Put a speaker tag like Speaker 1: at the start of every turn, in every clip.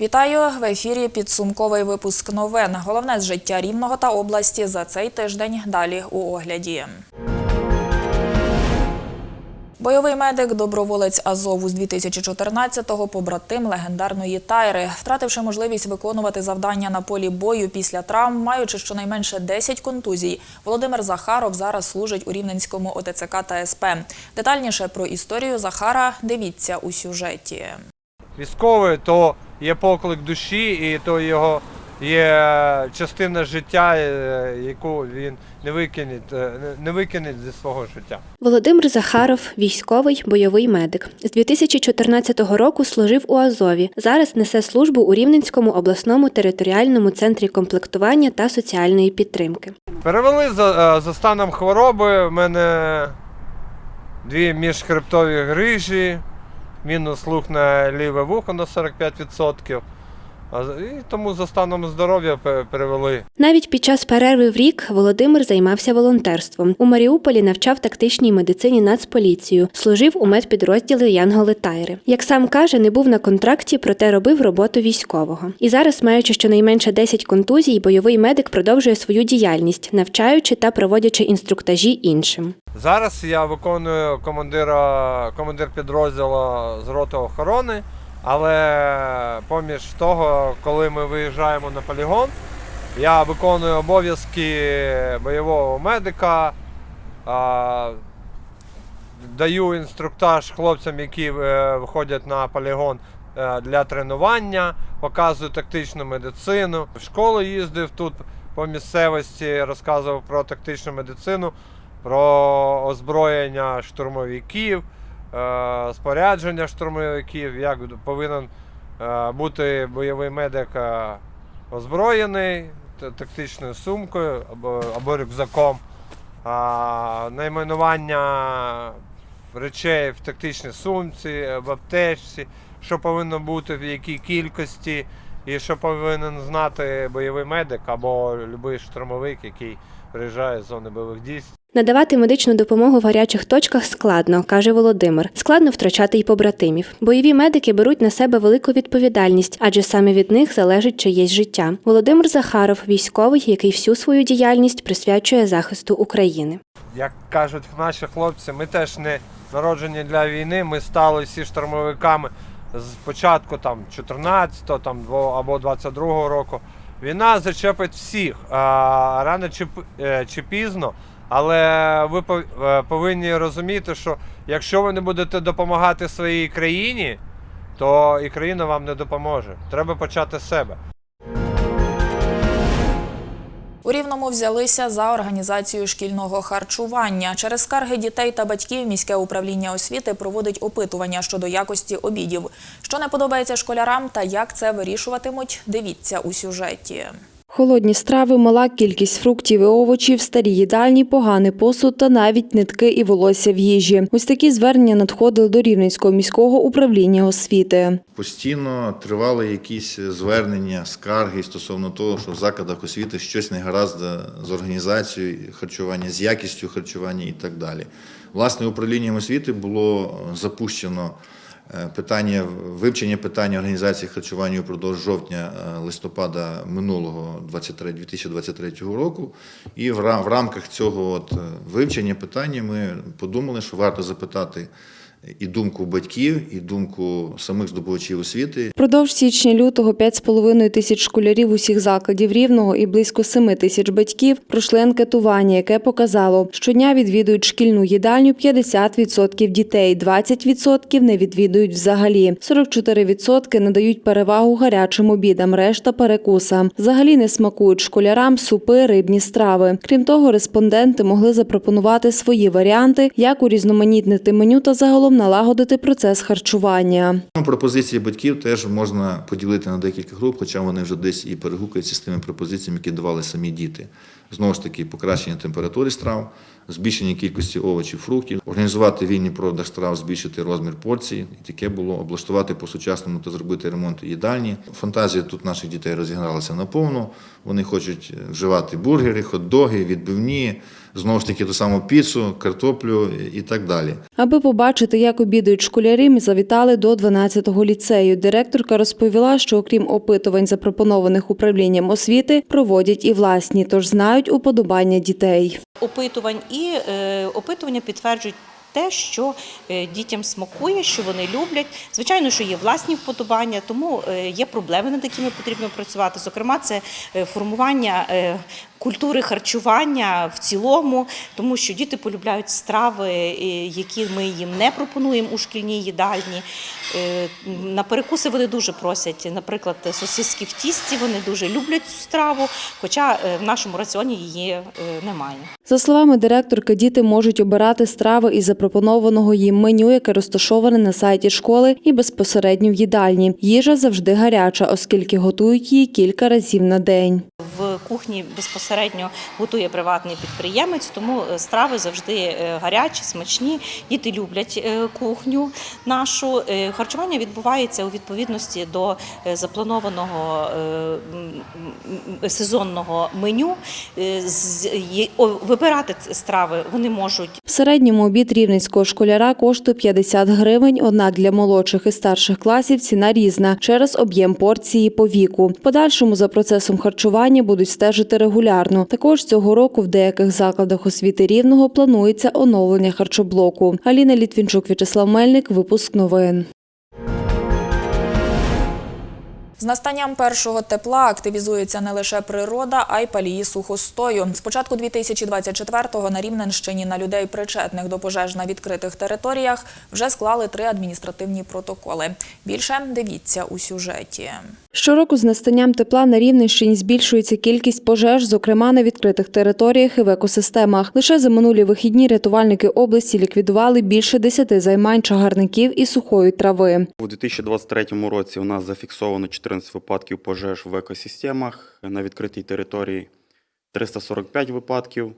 Speaker 1: Вітаю в ефірі. Підсумковий випуск новин. Головне з життя рівного та області за цей тиждень. Далі у огляді. Бойовий медик, доброволець Азову з 2014-го, побратим легендарної Тайри, втративши можливість виконувати завдання на полі бою після травм, маючи щонайменше 10 контузій, Володимир Захаров зараз служить у Рівненському ОТЦК та СП. Детальніше про історію Захара дивіться у сюжеті.
Speaker 2: військовий, то є поклик душі, і то його є частина життя, е, яку він не викине, е, не викине зі свого життя.
Speaker 3: Володимир Захаров, військовий бойовий медик. З 2014 року служив у Азові. Зараз несе службу у Рівненському обласному територіальному центрі комплектування та соціальної підтримки.
Speaker 2: Перевели за, е, за станом хвороби. В мене дві міжхребтові грижі, мінус слух на ліве вухо на 45%. І тому за станом здоров'я перевели.
Speaker 3: Навіть під час перерви в рік Володимир займався волонтерством. У Маріуполі навчав тактичній медицині Нацполіцію, служив у медпідрозділі Янголи Тайри. Як сам каже, не був на контракті, проте робив роботу військового. І зараз, маючи щонайменше 10 контузій, бойовий медик продовжує свою діяльність, навчаючи та проводячи інструктажі іншим.
Speaker 2: Зараз я виконую командира, командир підрозділу з роти охорони, але поміж того, коли ми виїжджаємо на полігон, я виконую обов'язки бойового медика, а, даю інструктаж хлопцям, які е, виходять на полігон е, для тренування, показую тактичну медицину. В школу їздив тут по місцевості, розказував про тактичну медицину про озброєння штурмовиків, спорядження штурмовиків, як повинен е, бути бойовий медик е, озброєний тактичною сумкою або, або рюкзаком, найменування речей в тактичній сумці, в аптечці, що повинно бути в якій кількості, і що повинен знати бойовий медик або будь-який штурмовик, який приїжджає з зони бойових дій.
Speaker 3: Надавати медичну допомогу в гарячих точках складно, каже Володимир. Складно втрачати й побратимів. Бойові медики беруть на себе велику відповідальність, адже саме від них залежить чиєсь життя. Володимир Захаров, військовий, який всю свою діяльність присвячує захисту України.
Speaker 2: Як кажуть наші хлопці, ми теж не народжені для війни. Ми стали всі штурмовиками з початку там 14-го там, або 22-го року. Війна зачепить всіх а, рано чи, е, чи пізно. Але ви е, повинні розуміти, що якщо ви не будете допомагати своїй країні, то і країна вам не допоможе. Треба почати з себе.
Speaker 1: У Рівному взялися за організацію шкільного харчування. Через скарги дітей та батьків міське управління освіти проводить опитування щодо якості обідів. Що не подобається школярам та як це вирішуватимуть, дивіться у сюжеті.
Speaker 4: Холодні страви, мала кількість фруктів і овочів, старі їдальні, поганий посуд та навіть нитки і волосся в їжі. Ось такі звернення надходили до Рівненського міського управління освіти.
Speaker 5: Постійно тривали якісь звернення, скарги стосовно того, що в закладах освіти щось не гаразд з організацією харчування, з якістю харчування і так далі. Власне, управлінням освіти було запущено питання вивчення питання організації харчування упродовж жовтня е, минулого 23 2023 року. І в рамках цього от е, вивчення питання ми подумали, що варто запитати і думку батьків, і думку самих здобувачів освіти,
Speaker 4: Продовж січня-лютого 5,5 тисяч школярів усіх закладів Рівного і близько 7 тисяч батьків пройшли анкетування, яке показало, щодня відвідують шкільну їдальню 50% дітей, 20% не відвідують взагалі, 44% надають перевагу гарячим обідам, решта перекусам. Взагалі не смакують школярам супи, рибні страви. Крім того, респонденти могли запропонувати свої варіанти, як урізноманітнити меню та загалом налагодити процес харчування.
Speaker 5: Ну, Пропозиції батьків теж можна поділити на декілька груп, хоча вони вже десь і перегукуються з тими пропозиціями, які давали самі діти. Знову ж таки, покращення температури страв, збільшення кількості овочів, фруктів, організувати вільний продаж страв, збільшити розмір порцій. І таке було облаштувати по-сучасному та зробити ремонт їдальні. Фантазія тут наших дітей розігралася наповну. Вони хочуть вживати бургери, хот-доги, відбивні, знову ж таки ту саму піцу, картоплю і так далі.
Speaker 4: Аби побачити, як обідають школярі, ми завітали до 12-го ліцею. Директорка розповіла, що окрім опитувань, запропонованих управлінням освіти, проводять і власні, тож знають уподобання дітей.
Speaker 6: опитувань, і е, опитування підтверджують. Те, що е, дітям смакує, що вони люблять. Звичайно, що є власні вподобання, тому е, є проблеми, над якими потрібно працювати. Зокрема, це е, формування культури харчування в цілому, тому що діти полюбляють страви, е, які ми їм не пропонуємо у шкільній їдальні. Е, На перекуси вони дуже просять, наприклад, сосиски в тісті. Вони дуже люблять цю страву, хоча е, в нашому раціоні її немає.
Speaker 4: За словами директорки, діти можуть обирати страви із запропонованого їм меню, яке розташоване на сайті школи і безпосередньо в їдальні. Їжа завжди гаряча, оскільки готують її кілька разів на день.
Speaker 6: Кухні безпосередньо готує приватний підприємець, тому е, страви завжди е, гарячі, смачні. Діти люблять е, кухню нашу. Харчування відбувається у відповідності до запланованого сезонного меню. Вибирати страви вони можуть
Speaker 4: В середньому обід рівненського школяра коштує 50 гривень, однак для молодших і старших класів ціна різна через об'єм порції по віку. В подальшому за процесом харчування будуть стежити регулярно. Також цього року в деяких закладах освіти рівного планується оновлення харчоблоку. Аліна Літвінчук, В'ячеслав Мельник, випуск новин.
Speaker 1: З настанням першого тепла активізується не лише природа, а й палії сухостою. З початку 2024-го на Рівненщині на людей, причетних до пожеж на відкритих територіях, вже склали три адміністративні протоколи. Більше дивіться у сюжеті.
Speaker 4: Щороку з настанням тепла на Рівненщині збільшується кількість пожеж, зокрема на відкритих територіях і в екосистемах. Лише за минулі вихідні рятувальники області ліквідували більше десяти займань чагарників і сухої трави.
Speaker 7: У 2023 році у нас зафіксовано 14 випадків пожеж в екосистемах на відкритій території, 345 випадків.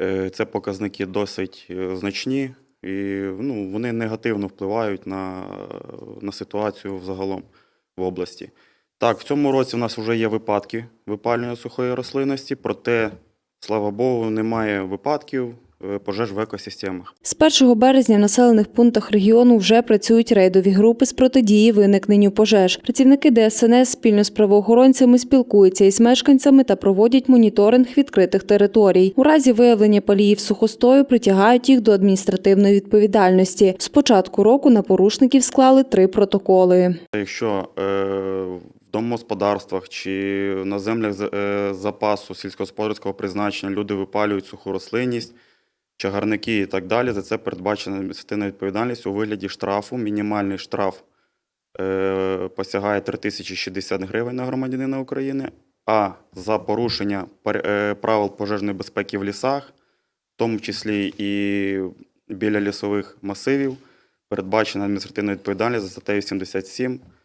Speaker 7: Е, Це показники досить е, значні і ну, вони негативно впливають на, на ситуацію взагалом в області. Так, в цьому році у нас вже є випадки випалювання сухої рослинності, проте, слава Богу, немає випадків е, пожеж в екосистемах.
Speaker 4: З 1 березня в населених пунктах регіону вже працюють рейдові групи з протидії виникненню пожеж. Працівники ДСНС спільно з правоохоронцями спілкуються із мешканцями та проводять моніторинг відкритих територій. У разі виявлення паліїв сухостою притягають їх до адміністративної відповідальності. З початку року на порушників склали три протоколи.
Speaker 7: Якщо е, в домогосподарствах чи на землях е, запасу сільськогосподарського призначення люди випалюють суху рослинність, чагарники і так далі, за це передбачена адміністративна відповідальність у вигляді штрафу. Мінімальний штраф е, посягає 3060 гривень на громадянина України, а за порушення е, правил пожежної безпеки в лісах, в тому числі і біля лісових масивів, передбачена адміністративна відповідальність за статтею 77 Е,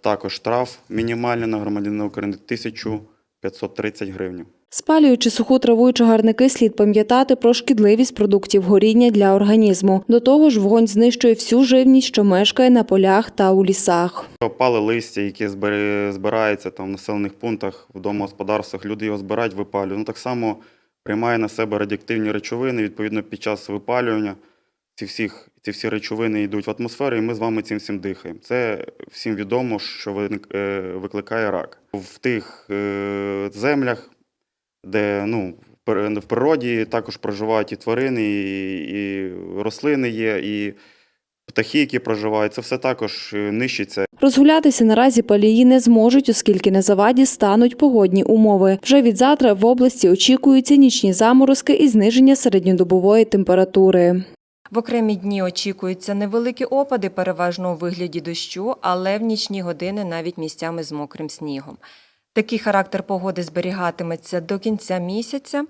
Speaker 7: Також штраф мінімальний на громадянина України 1530 гривень.
Speaker 4: Спалюючи суху траву і чагарники, слід пам'ятати про шкідливість продуктів горіння для організму. До того ж, вогонь знищує всю живність, що мешкає на полях та у лісах.
Speaker 7: Опале листя, яке збери- збирається там в населених пунктах, в домогосподарствах, люди його збирають, випалюють. Ну так само приймає на себе радіоактивні речовини. Відповідно, під час випалювання ці, всіх, ці всі речовини йдуть в атмосферу, і ми з вами цим всім дихаємо. Це всім відомо, що е, викликає рак. В тих е, землях, де ну, в природі також проживають і тварини, і, і рослини є, і птахи, які проживають, це все також е, нищиться.
Speaker 4: Розгулятися наразі палії не зможуть, оскільки на заваді стануть погодні умови. Вже від завтра в області очікуються нічні заморозки і зниження середньодобової температури.
Speaker 8: В окремі дні очікуються невеликі опади, переважно у вигляді дощу, але в нічні години навіть місцями з мокрим снігом. Такий характер погоди зберігатиметься до кінця місяця.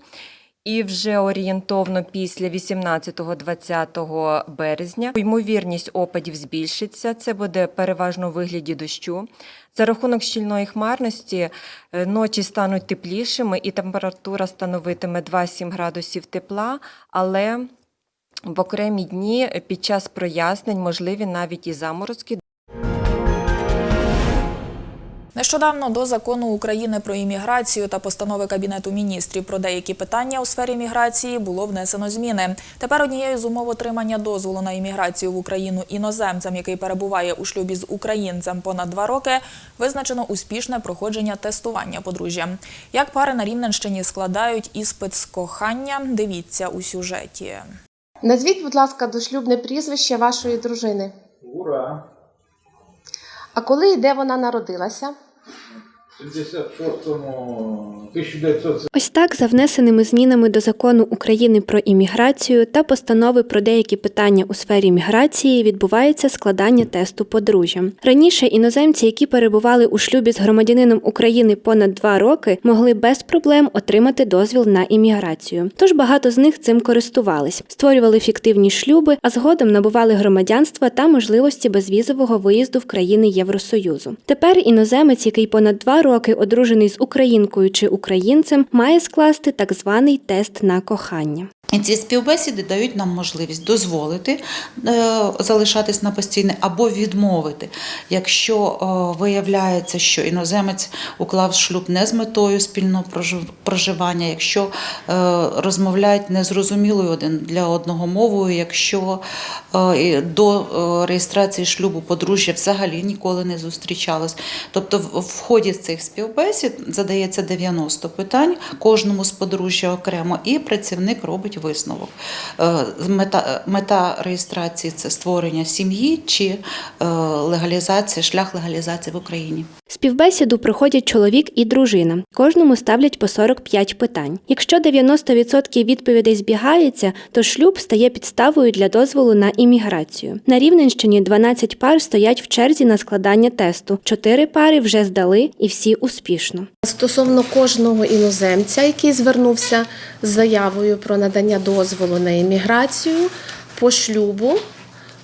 Speaker 8: І вже орієнтовно після 18-20 березня ймовірність опадів збільшиться. Це буде переважно у вигляді дощу. За рахунок щільної хмарності е, ночі стануть теплішими і температура становитиме 2-7 градусів тепла, але в окремі дні під час прояснень можливі навіть і заморозки
Speaker 1: Нещодавно до закону України про імміграцію та постанови Кабінету міністрів про деякі питання у сфері міграції було внесено зміни. Тепер однією з умов отримання дозволу на імміграцію в Україну іноземцям, який перебуває у шлюбі з українцем понад два роки, визначено успішне проходження тестування подружжя. Як пари на Рівненщині складають іспит з кохання, дивіться у сюжеті.
Speaker 9: Назвіть, будь ласка, дошлюбне прізвище вашої дружини.
Speaker 10: Ура!
Speaker 9: А коли і де вона народилася?
Speaker 10: В 56-му 1900
Speaker 3: Ось так, за внесеними змінами до закону України про імміграцію та постанови про деякі питання у сфері міграції відбувається складання тесту подружжя. Раніше іноземці, які перебували у шлюбі з громадянином України понад два роки, могли без проблем отримати дозвіл на імміграцію. Тож багато з них цим користувались, створювали фіктивні шлюби, а згодом набували громадянства та можливості безвізового виїзду в країни Євросоюзу. Тепер іноземець, який понад два роки одружений з українкою чи українцем, має скласти так званий тест на кохання.
Speaker 11: І ці співбесіди дають нам можливість дозволити е, залишатись на постійне або відмовити, якщо е, виявляється, що іноземець уклав шлюб не з метою спільного проживання, якщо е, розмовляють незрозумілою один для одного мовою, якщо до реєстрації шлюбу подружжя взагалі ніколи не зустрічалось. Тобто, в ході цих співбесід задається 90 питань кожному з подружжя окремо, і працівник робить висновок. Е, Мета, мета реєстрації це створення сім'ї чи е, легалізація, шлях легалізації в Україні.
Speaker 3: Співбесіду проходять чоловік і дружина. Кожному ставлять по 45 питань. Якщо 90% відповідей збігається, то шлюб стає підставою для дозволу на імміграцію. На Рівненщині 12 пар стоять в черзі на складання тесту. Чотири пари вже здали і всі успішно.
Speaker 9: Стосовно кожного іноземця, який звернувся з заявою про надання дозволу на імміграцію по шлюбу,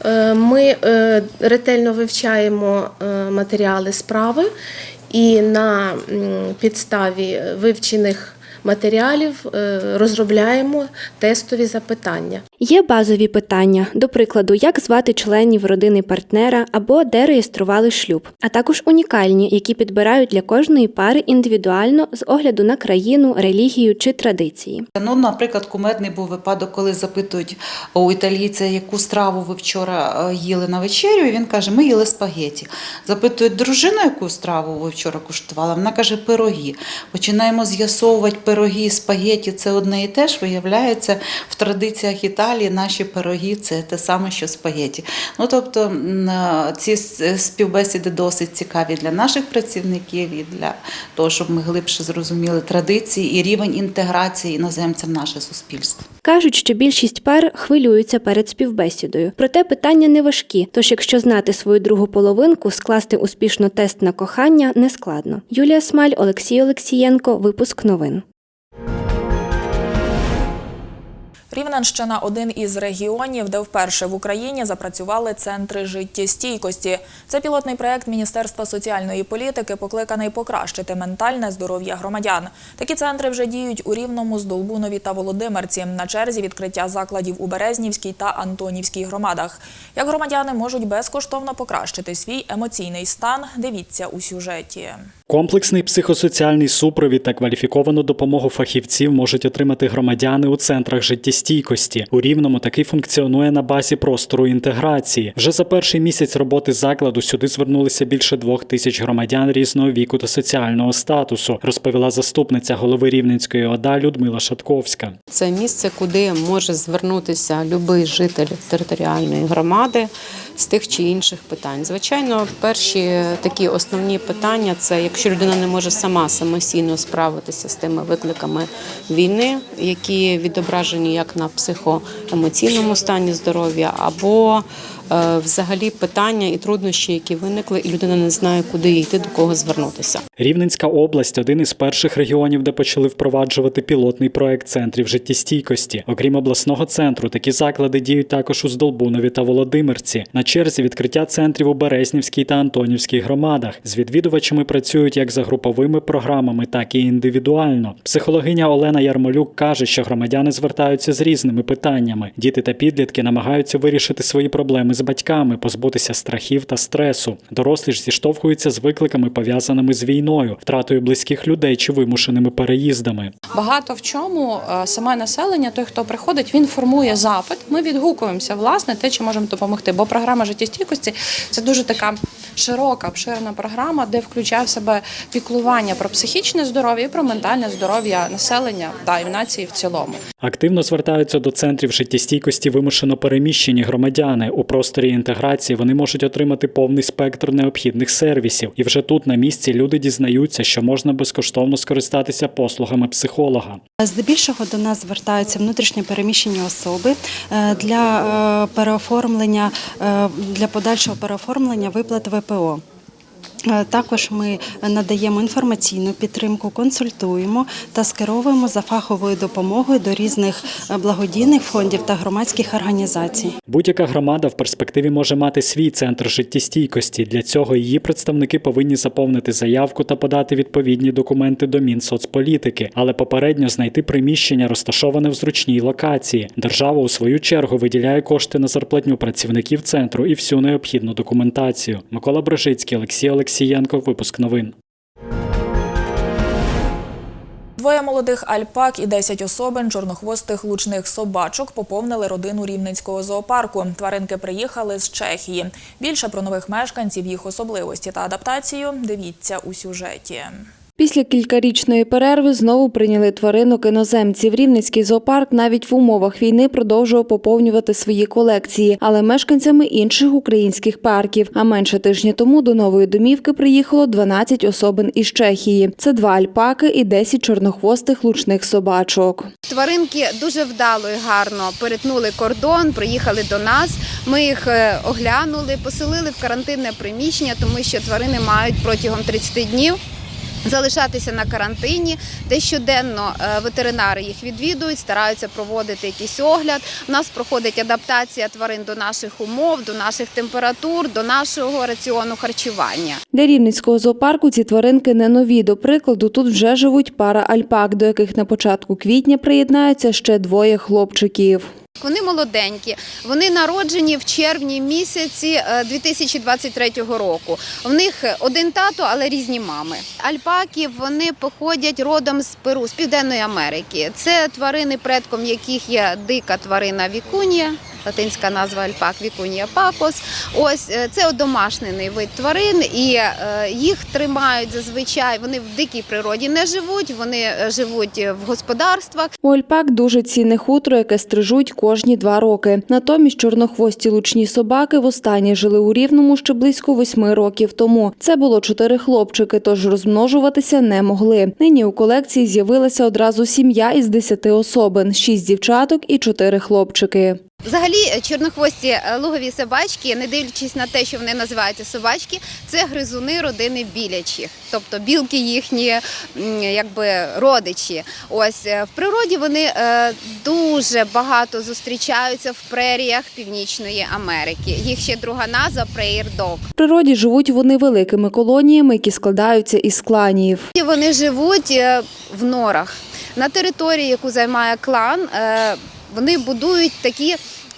Speaker 9: е, ми е, ретельно вивчаємо е, матеріали справи і на підставі вивчених матеріалів розробляємо тестові запитання.
Speaker 3: Є базові питання, до прикладу, як звати членів родини партнера або де реєстрували шлюб, а також унікальні, які підбирають для кожної пари індивідуально з огляду на країну, релігію чи традиції.
Speaker 11: Ну, наприклад, кумедний був випадок, коли запитують у італійця, яку страву ви вчора е, їли на вечерю, і він каже, ми їли спагеті. Запитують дружину, яку страву ви вчора куштували. Вона каже, пироги. Починаємо з'ясовувати пироги, спагеті це одне і те ж. Виявляється, в традиціях Італії наші пироги це те саме, що спагеті. Ну тобто е, ці співбесіди досить цікаві для наших працівників і для того, щоб ми глибше зрозуміли традиції і рівень інтеграції іноземця в наше суспільство.
Speaker 3: Кажуть, що більшість пар хвилюються перед співбесідою. Проте питання не важкі. Тож, якщо знати свою другу половинку, скласти успішно тест на кохання не складно. Юлія Смаль, Олексій Олексієнко. Випуск новин.
Speaker 1: Рівненщина один із регіонів, де вперше в Україні запрацювали центри життєстійкості. Це пілотний проект Міністерства соціальної політики, покликаний покращити ментальне здоров'я громадян. Такі центри вже діють у Рівному, Здолбунові та Володимирці. На черзі відкриття закладів у Березнівській та Антонівській громадах. Як громадяни можуть безкоштовно покращити свій емоційний стан, дивіться у сюжеті.
Speaker 12: Комплексний психосоціальний супровід та кваліфіковану допомогу фахівців можуть отримати громадяни у центрах життєстійкості. У Рівному такий функціонує на базі простору інтеграції. Вже за перший місяць роботи закладу сюди звернулися більше двох тисяч громадян різного віку та соціального статусу, розповіла заступниця голови Рівненської ОДА Людмила Шатковська.
Speaker 13: Це місце, куди може звернутися будь-який житель територіальної громади з тих чи інших питань. Звичайно, перші такі основні питання це якщо людина не може сама самостійно справитися з тими викликами війни, які відображені як на психоемоційному стані здоров'я, або взагалі питання і труднощі, які виникли, і людина не знає, куди йти, до кого звернутися.
Speaker 12: Рівненська область один із перших регіонів, де почали впроваджувати пілотний проект центрів життєстійкості. Окрім обласного центру, такі заклади діють також у Здолбунові та Володимирці. На черзі відкриття центрів у Березнівській та Антонівській громадах. З відвідувачами працюють як за груповими програмами, так і індивідуально. Психологиня Олена Ярмолюк каже, що громадяни звертаються з різними питаннями. Діти та підлітки намагаються вирішити свої проблеми з батьками, позбутися страхів та стресу. Дорослі ж зіштовхуються з викликами, пов'язаними з війною, втратою близьких людей чи вимушеними переїздами.
Speaker 14: Багато в чому е, саме населення, той, хто приходить, він формує запит. Ми відгукуємося власне те, чи можемо допомогти. Бо програма життєстійкості це дуже така широка, обширна програма, де включає в себе піклування про психічне здоров'я і про ментальне здоров'я населення та і в нації в цілому.
Speaker 12: Активно звертаються до центрів життєстійкості вимушено переміщені громадяни. У просторі інтеграції вони можуть отримати повний спектр необхідних сервісів. І вже тут на місці люди дізнаються, що можна безкоштовно скористатися послугами психолога.
Speaker 15: Здебільшого до нас звертаються внутрішньо переміщені особи е, для е, переоформлення е, для подальшого переоформлення виплат ВПО. Е, Також ми надаємо інформаційну підтримку, консультуємо та скеровуємо за фаховою допомогою до різних е, благодійних фондів та громадських організацій.
Speaker 12: Будь-яка громада в перспективі може мати свій центр життєстійкості. Для цього її представники повинні заповнити заявку та подати відповідні документи до Мінсоцполітики, але попередньо знайти приміщення, розташоване в зручній локації. Держава у свою чергу виділяє кошти на зарплатню працівників центру і всю необхідну документацію. Микола Брожицький, Олексій Олексієнко. Випуск новин.
Speaker 1: Двоє молодих альпак і 10 особин чорнохвостих лучних собачок поповнили родину Рівненського зоопарку. Тваринки приїхали з Чехії. Більше про нових мешканців, їх особливості та адаптацію дивіться у сюжеті.
Speaker 4: Після кількарічної перерви знову прийняли тваринок іноземців. Рівненський зоопарк навіть в умовах війни продовжував поповнювати свої колекції, але мешканцями інших українських парків. А менше тижня тому до нової домівки приїхало 12 особин із Чехії. Це два альпаки і 10 чорнохвостих лучних собачок.
Speaker 16: Тваринки дуже вдало і гарно перетнули кордон, приїхали до нас. Ми їх е, оглянули, поселили в карантинне приміщення, тому що тварини мають протягом 30 днів. Залишатися на карантині, де щоденно е, ветеринари їх відвідують, стараються проводити якийсь огляд. У нас проходить адаптація тварин до наших умов, до наших температур, до нашого раціону харчування.
Speaker 4: Для рівненського зоопарку ці тваринки не нові. До прикладу, тут вже живуть пара альпак, до яких на початку квітня приєднаються ще двоє хлопчиків.
Speaker 16: Вони молоденькі, вони народжені в червні місяці е, 2023 року. В них один тато, але різні мами. Альпаки вони походять родом з Перу, з Південної Америки. Це тварини, предком яких є дика тварина вікунія. Латинська назва альпак Вікунія пакос. Ось е, це одомашнений вид тварин, і е, їх тримають зазвичай. Вони в дикій природі не живуть, вони е, живуть в господарствах.
Speaker 4: У альпак дуже цінне хутро, яке стрижуть кожні два роки. Натомість чорнохвості лучні собаки востаннє жили у Рівному ще близько восьми років тому. Це було чотири хлопчики, тож розмножуватися не могли. Нині у колекції з'явилася одразу сім'я із десяти особин: шість дівчаток і чотири хлопчики.
Speaker 16: Взагалі, е, чорнохвості е, лугові собачки, не дивлячись на те, що вони називаються собачки, це гризуни родини білячих, тобто білки їхні якби родичі. Ось е, в природі вони дуже багато зустрічаються в преріях Північної Америки. Їх ще друга назва прейр дог.
Speaker 4: В природі живуть вони великими колоніями, які складаються із кланів.
Speaker 16: Вони живуть в норах на території, яку займає клан. Вони будують такі.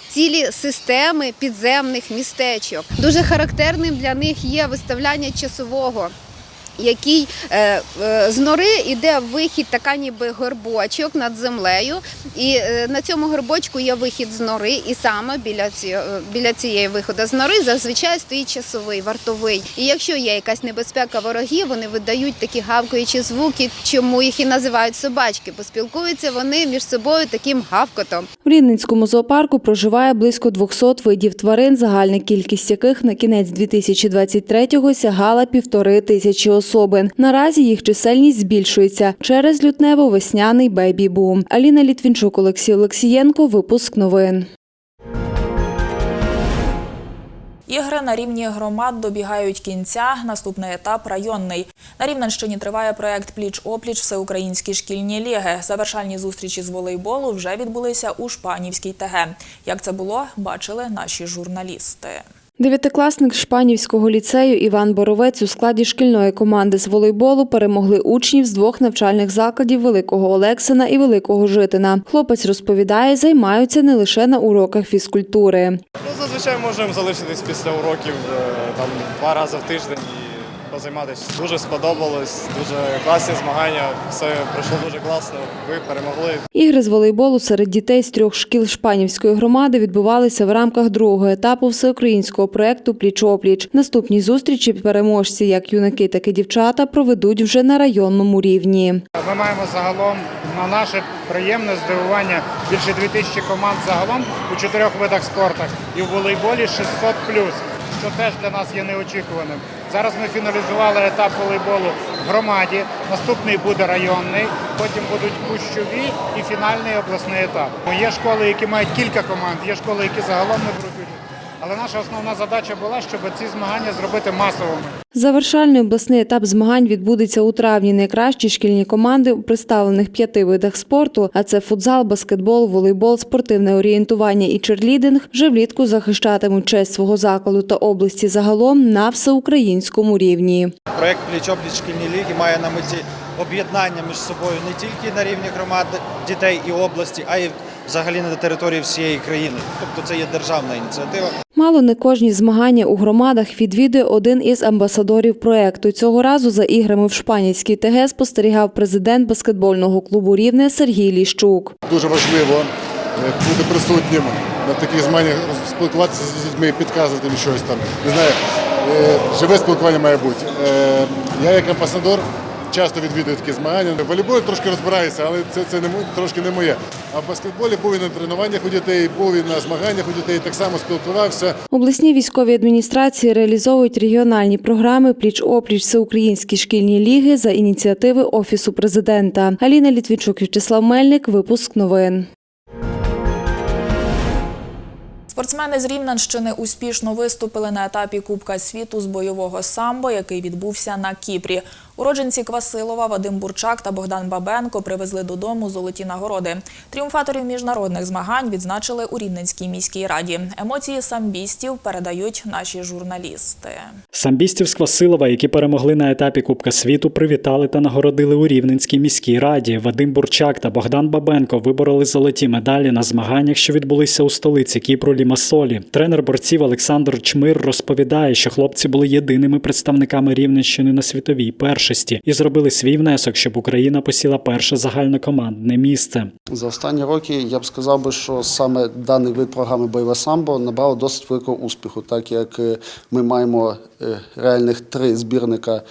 Speaker 16: Цілі системи підземних містечок. Дуже характерним для них є виставляння часового, який е, е, з нори йде вихід, така ніби горбочок над землею. І е, на цьому горбочку є вихід з нори, і саме біля, ці, е, біля цієї виходу з нори зазвичай стоїть часовий, вартовий. І якщо є якась небезпека ворогів, вони видають такі гавкаючі звуки, чому їх і називають собачки, бо спілкуються вони між собою таким гавкотом.
Speaker 4: В Рівненському зоопарку проживає близько 200 видів тварин, загальна кількість яких на кінець 2023-го сягала півтори тисячі особин. Наразі їх чисельність збільшується через лютнево-весняний бейбі-бум. Аліна Літвінчук, Олексій Олексієнко. Випуск новин.
Speaker 1: Ігри на рівні громад добігають кінця. Наступний етап районний. На Рівненщині триває проект Пліч-опліч Всеукраїнські шкільні ліги. Завершальні зустрічі з волейболу вже відбулися у Шпанівській ТГ. Як це було, бачили наші журналісти.
Speaker 4: Дев'ятикласник Шпанівського ліцею Іван Боровець у складі шкільної команди з волейболу перемогли учнів з двох навчальних закладів Великого Олексина і Великого Житина. Хлопець розповідає, займаються не лише на уроках фізкультури.
Speaker 17: Ну, зазвичай можемо залишитись після уроків е, там два рази в тиждень позайматися. Дуже сподобалось, дуже класні змагання, все пройшло дуже класно. Ви перемогли.
Speaker 4: Ігри з волейболу серед дітей з трьох шкіл Шпанівської громади відбувалися в рамках другого етапу всеукраїнського проєкту Пліч-опліч. Наступні зустрічі переможці, як юнаки, так і дівчата, проведуть вже на районному рівні.
Speaker 18: Ми маємо загалом на наше приємне здивування більше 2000 команд загалом у чотирьох видах спорту і в волейболі 600 що теж для нас є неочікуваним. Зараз ми фіналізували етап волейболу в громаді. Наступний буде районний, потім будуть кущові і фінальний обласний етап. Є школи, які мають кілька команд, є школи, які загалом не беруть. Але наша основна задача була, щоб ці змагання зробити масовими.
Speaker 4: Завершальний обласний етап змагань відбудеться у травні. Найкращі шкільні команди у представлених п'яти видах спорту, а це футзал, баскетбол, волейбол, спортивне орієнтування і черлідинг, вже влітку захищатимуть честь свого закладу та області загалом на всеукраїнському рівні.
Speaker 19: Проект Пліч-опліч шкільні ліги має на меті об'єднання між собою не тільки на рівні громад дітей і області, а й взагалі на території всієї країни. Тобто це є державна ініціатива.
Speaker 4: Мало не кожні змагання у громадах відвідує один із амбасадорів проекту. Цього разу за іграми в Шпанівській ТГ спостерігав президент баскетбольного клубу Рівне Сергій Ліщук.
Speaker 20: Дуже важливо е, бути присутнім на таких змаганнях, спілкуватися з людьми, підказувати їм щось там. Не знаю, е, живе спілкування має бути. Е, Я як амбасадор часто відвідую такі змагання. В волейболі трошки розбираюся, але це, це не, трошки не моє. А в баскетболі був і на тренуваннях у дітей, був і на змаганнях у дітей, так само спілкувався.
Speaker 4: Обласні військові адміністрації реалізовують регіональні програми Пліч-опліч Всеукраїнські шкільні ліги за ініціативи Офісу президента. Аліна Літвічук, Вячеслав Мельник. Випуск новин.
Speaker 1: Спортсмени з Рівненщини успішно виступили на етапі Кубка світу з бойового самбо, який відбувся на Кіпрі. Уродженці Квасилова, Вадим Бурчак та Богдан Бабенко привезли додому золоті нагороди. Тріумфаторів міжнародних змагань відзначили у Рівненській міській раді. Емоції самбістів передають наші журналісти.
Speaker 12: Самбістів з Квасилова, які перемогли на етапі Кубка світу, привітали та нагородили у Рівненській міській раді. Вадим Бурчак та Богдан Бабенко вибороли золоті медалі на змаганнях, що відбулися у столиці Кіпру Лімасолі. Тренер борців Олександр Чмир розповідає, що хлопці були єдиними представниками Рівненщини на світовій першості і зробили свій внесок, щоб Україна посіла перше загальнокомандне місце.
Speaker 21: За останні роки я б сказав би, що саме даний вид програми Бойове самбо набрав досить великого успіху, так як е, ми маємо е, реальних три збірника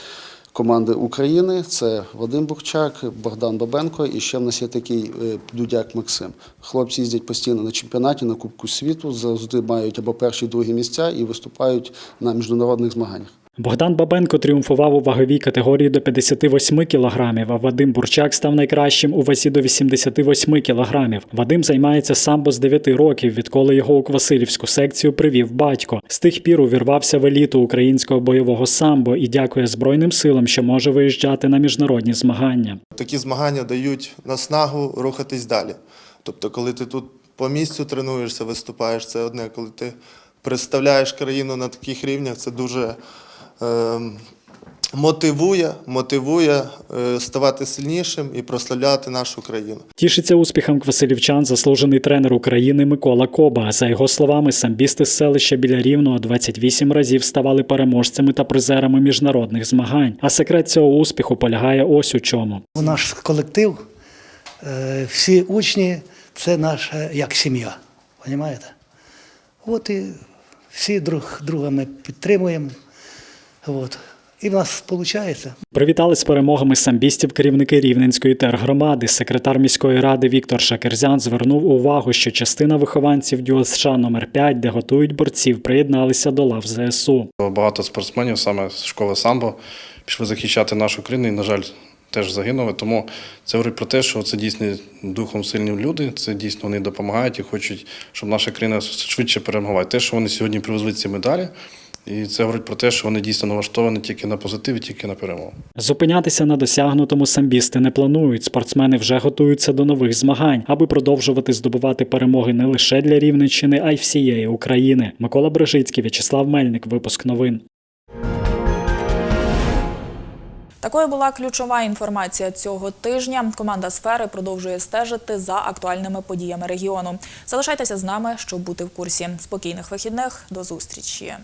Speaker 21: команди України: це Вадим Бурчак, Богдан Бабенко і ще в нас є такий е, Дудяк Максим. Хлопці їздять постійно на чемпіонаті, на Кубку світу, завжди мають або перші, другі місця і виступають на міжнародних змаганнях.
Speaker 12: Богдан Бабенко тріумфував у ваговій категорії до 58 кілограмів, а Вадим Бурчак став найкращим у вазі до 88 кілограмів. Вадим займається самбо з 9 років, відколи його у Квасилівську секцію привів батько. З тих пір увірвався в еліту українського бойового самбо і дякує Збройним силам, що може виїжджати на міжнародні змагання.
Speaker 22: Такі змагання дають наснагу рухатись далі. Тобто, коли ти тут по місцю тренуєшся, виступаєш, це одне. Коли ти представляєш країну на таких рівнях, це дуже мотивує, мотивує е, ставати сильнішим і прославляти нашу країну.
Speaker 12: Тішиться успіхом квасилівчан заслужений тренер України Микола Коба. За його словами, самбісти з селища біля Рівного 28 разів ставали переможцями та призерами міжнародних змагань. А секрет цього успіху полягає ось у чому.
Speaker 23: Наш колектив, е, всі учні це наша як сім'я. Понімаєте? От і всі друг друга ми підтримуємо. От. І в нас виходить.
Speaker 12: Привітали з перемогами самбістів керівники Рівненської тергромади. Секретар міської ради Віктор Шакерзян звернув увагу, що частина вихованців ДЮСШ номер 5 де готують борців, приєдналися до лав ЗСУ.
Speaker 24: Багато спортсменів саме з школи самбо пішли захищати нашу країну. І, на жаль,
Speaker 25: теж загинули. Тому це говорить про те, що це дійсно духом сильні люди, це дійсно вони допомагають і хочуть, щоб наша країна швидше перемогла. Те, що вони сьогодні привезли ці медалі, і це говорить про те, що вони дійсно налаштовані тільки на позитив тільки на перемогу.
Speaker 12: Зупинятися на досягнутому самбісти не планують. Спортсмени вже готуються до нових змагань, аби продовжувати здобувати перемоги не лише для Рівненщини, а й всієї України. Микола Брежицький, В'ячеслав Мельник. Випуск новин.
Speaker 1: Такою була ключова інформація цього тижня. Команда сфери продовжує стежити за актуальними подіями регіону. Залишайтеся з нами, щоб бути в курсі. Спокійних вихідних. До зустрічі.